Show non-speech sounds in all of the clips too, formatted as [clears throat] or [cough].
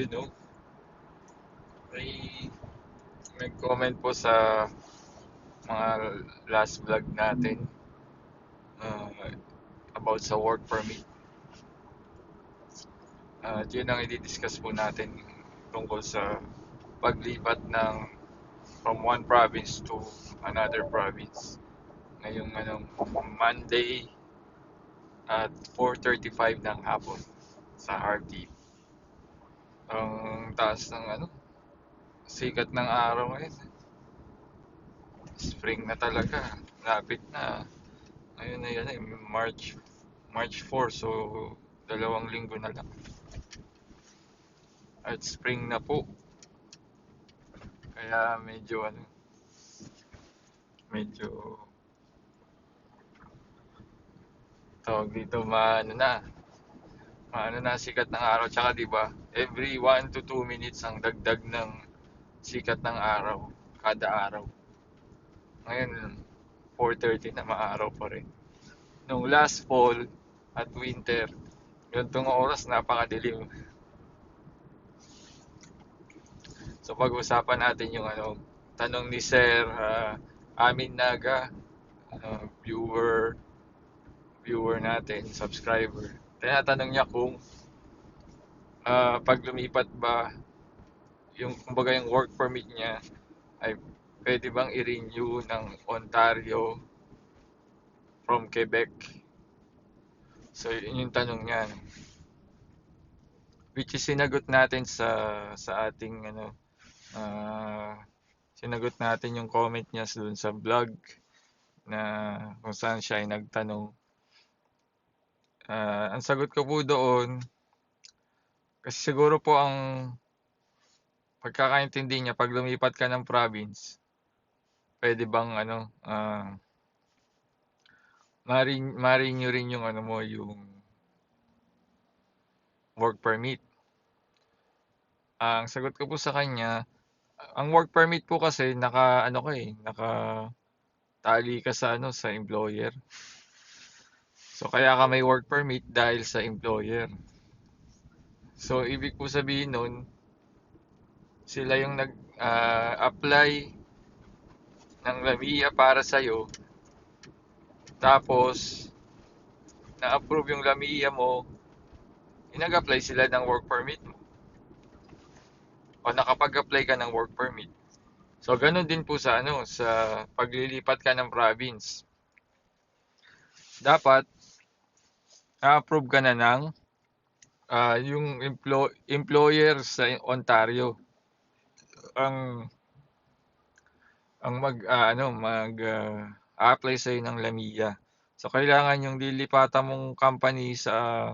you know, may nag-comment po sa mga last vlog natin uh, about sa work permit. Uh, yun ang i-discuss po natin tungkol sa paglipat ng from one province to another province. Ngayong anong Monday at 4.35 ng hapon sa RT. Ang taas ng ano, sikat ng araw ngayon. Spring na talaga. Lapit na. Ngayon na yan eh, March, March 4. So, dalawang linggo na lang. At spring na po. Kaya medyo ano, medyo tawag dito maano na maano na sikat ng araw. Tsaka 'di ba every 1 to 2 minutes ang dagdag ng sikat ng araw kada araw. Ngayon 4.30 na maaraw pa rin. Nung last fall at winter yun tong oras napakadilim. So pag-usapan natin yung ano tanong ni Sir uh, Amin Naga uh, viewer viewer natin, subscriber. Tinatanong niya kung uh, pag lumipat ba yung kumbaga yung work permit niya ay pwede bang i-renew ng Ontario from Quebec. So yun yung tanong niya. Which is sinagot natin sa sa ating ano uh, sinagot natin yung comment niya doon sa vlog na kung saan siya ay nagtanong Uh, ang sagot ko po doon, kasi siguro po ang pagkakaintindi niya, pag lumipat ka ng province, pwede bang ano, uh, marenew rin yung ano mo, yung work permit. Uh, ang sagot ko po sa kanya, ang work permit po kasi naka ano ko eh, naka tali ka sa ano sa employer. So kaya ka may work permit dahil sa employer. So ibig po sabihin nun, sila yung nag-apply uh, ng LAMIA para sa iyo. Tapos na-approve yung LAMIA mo, inag-apply sila ng work permit mo. O nakapag-apply ka ng work permit. So ganun din po sa ano sa paglilipat ka ng province. Dapat na-approve ka na ng uh, yung emplo- employer sa Ontario ang ang mag uh, ano mag uh, apply sa ng LAMIA. So kailangan yung lilipatan mong company sa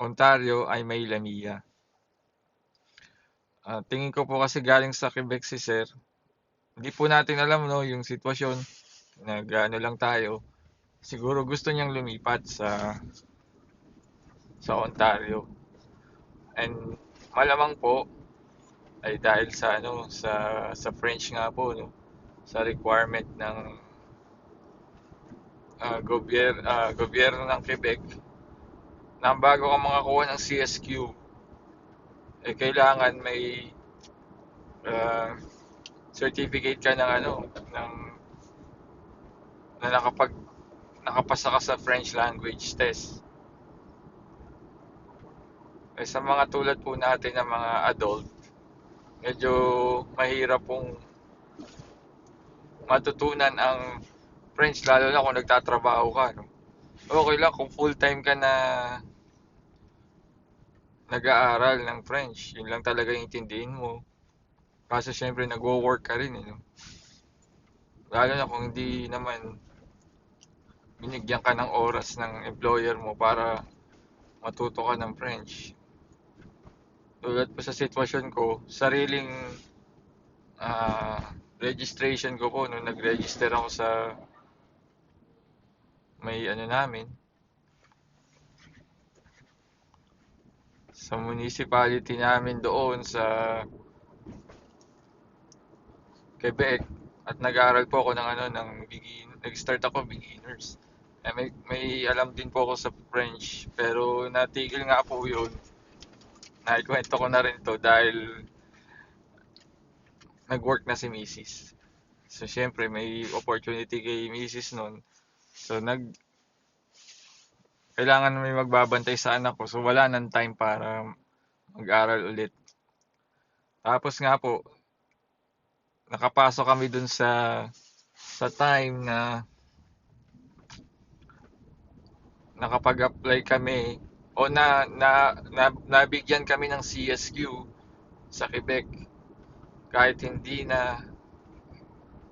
Ontario ay may LAMIA. Uh, tingin ko po kasi galing sa Quebec si Sir. Hindi po natin alam no yung sitwasyon. Nag ano lang tayo siguro gusto niyang lumipat sa sa Ontario. And malamang po ay dahil sa ano sa sa French nga po no sa requirement ng uh, gobyerno uh, gobyerno ng Quebec na bago ka makakuha ng CSQ eh kailangan may uh, certificate ka ng ano ng na nakapag nakapasa ka sa French language test. Eh, sa mga tulad po natin ng mga adult, medyo mahirap pong matutunan ang French lalo na kung nagtatrabaho ka. No? Okay lang kung full time ka na nag-aaral ng French. Yun lang talaga yung intindihin mo. Kasi syempre nagwo-work ka rin. Eh, no? Lalo na kung hindi naman binigyan ka ng oras ng employer mo para matuto ka ng French. Tulad po sa sitwasyon ko, sariling uh, registration ko po nung nag-register ako sa may ano namin sa municipality namin doon sa Quebec at nag-aaral po ako ng ano ng begin nag-start ako beginners eh, may, may alam din po ako sa French, pero natigil nga po yun. naikwento ko na rin to dahil nag-work na si Mrs. So, syempre, may opportunity kay Mrs. nun. So, nag... Kailangan may magbabantay sa anak ko. So, wala nang time para mag-aral ulit. Tapos nga po, nakapasok kami dun sa sa time na nakapag-apply kami o na, na, na nabigyan kami ng CSQ sa Quebec kahit hindi na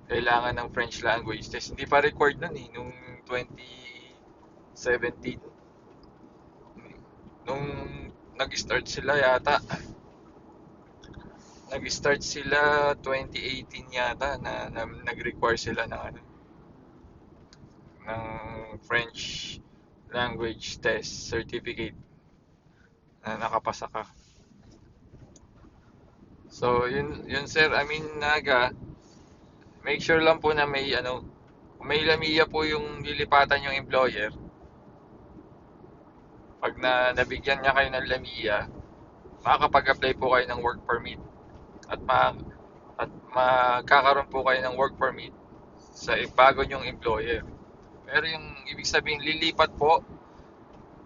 kailangan ng French language test. Hindi pa required nun eh, nung 2017. Nung nag-start sila yata, nag-start sila 2018 yata na, na nag-require sila ng ano ng French language test certificate na nakapasa ka. So, yun, yun sir, I mean, naga, make sure lang po na may ano, may lamiya po yung lilipatan yung employer. Pag na nabigyan niya kayo ng lamiya, makakapag-apply po kayo ng work permit at ma at magkakaroon po kayo ng work permit sa bago nyong employer. Pero yung ibig sabihin lilipat po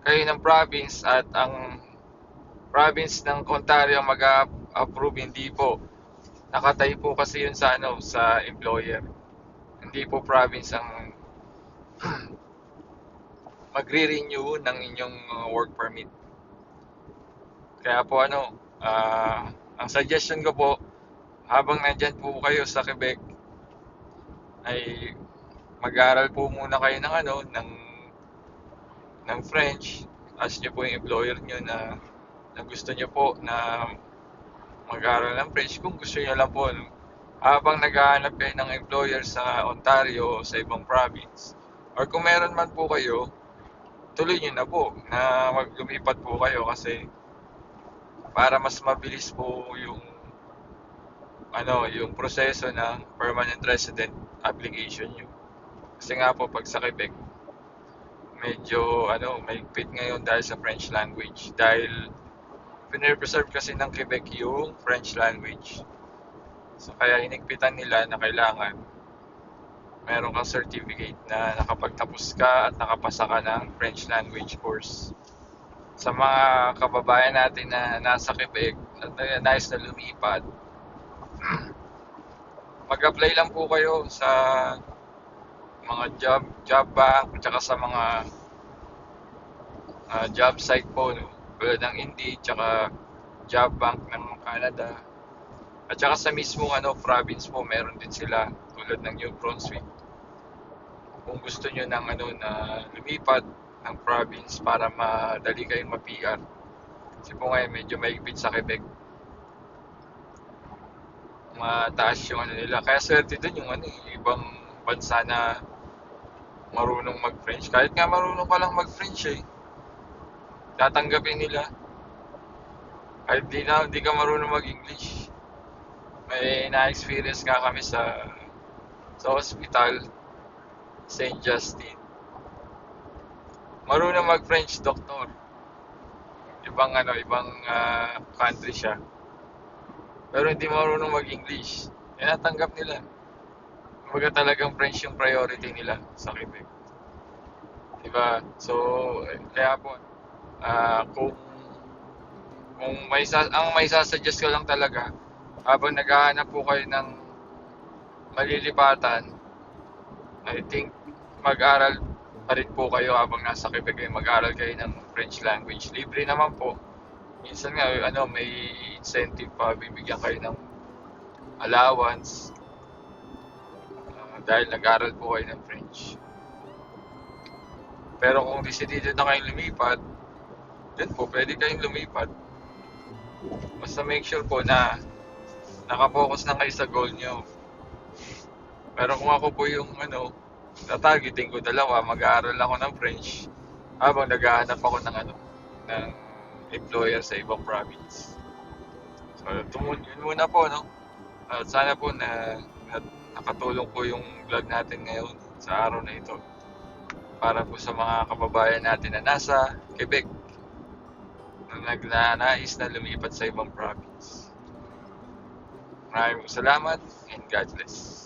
kayo ng province at ang province ng Ontario mag-approve hindi po nakatay po kasi yun sa ano sa employer. Hindi po province ang [clears throat] magre-renew ng inyong uh, work permit. Kaya po ano, ah, ang suggestion ko po habang nandyan po kayo sa Quebec ay mag-aral po muna kayo ng ano ng ng French. Ask nyo po yung employer nyo na, na gusto nyo po na mag-aral ng French. Kung gusto nyo lang po habang naghahanap kayo ng employer sa Ontario o sa ibang province or kung meron man po kayo tuloy nyo na po na maglumipat po kayo kasi para mas mabilis po yung ano yung proseso ng permanent resident application nyo kasi nga po pag sa Quebec medyo ano mahigpit ngayon dahil sa French language. Dahil pinreserve kasi ng Quebec yung French language. So kaya hinigpitan nila na kailangan meron kang certificate na nakapagtapos ka at nakapasa ka ng French language course. Sa mga kababayan natin na nasa Quebec at uh, nais na lumipat [clears throat] mag-apply lang po kayo sa mga job job bank at saka sa mga ah, job site po no? Tulad ng Indeed tsaka job bank ng Canada. At saka sa mismong ano province mo meron din sila tulad ng New Brunswick. Kung gusto nyo ng ano na lumipat ng province para madali kayong ma-PR kasi po ngayon medyo maigpit sa Quebec. Mataas yung ano nila. Kaya swerte dun yung ano eh, ibang bansa na marunong mag-French. Kahit nga marunong ka lang mag-French eh. Tatanggapin nila. Kahit di, na, di ka marunong mag-English. May na-experience nga kami sa sa hospital St. Justin. Marunong mag-French doktor. Ibang ano, ibang ah, country siya. Pero hindi marunong mag-English. Eh, natanggap nila. Kumbaga talagang French yung priority nila sa Quebec. Diba? So, kaya po, ah kung kung may ang may sasuggest ko lang talaga habang naghahanap po kayo ng malilipatan I think mag-aral pa rin po kayo habang nasa Quebec kayo mag-aral kayo ng French language libre naman po minsan nga ano may incentive pa bibigyan kayo ng allowance dahil nag-aral po kayo ng French pero kung decidido na kayong lumipat then po pwede kayong lumipat Basta make sure po na nakafocus na kayo sa goal nyo. Pero kung ako po yung ano, tatargeting ko dalawa, mag-aaral ako ng French habang naghahanap ako ng ano, ng employer sa ibang province. So, tumun yun muna po, no? At sana po na, na nakatulong po yung vlog natin ngayon sa araw na ito para po sa mga kababayan natin na nasa Quebec nagnanais na lumipat sa ibang province. Maraming salamat and God bless.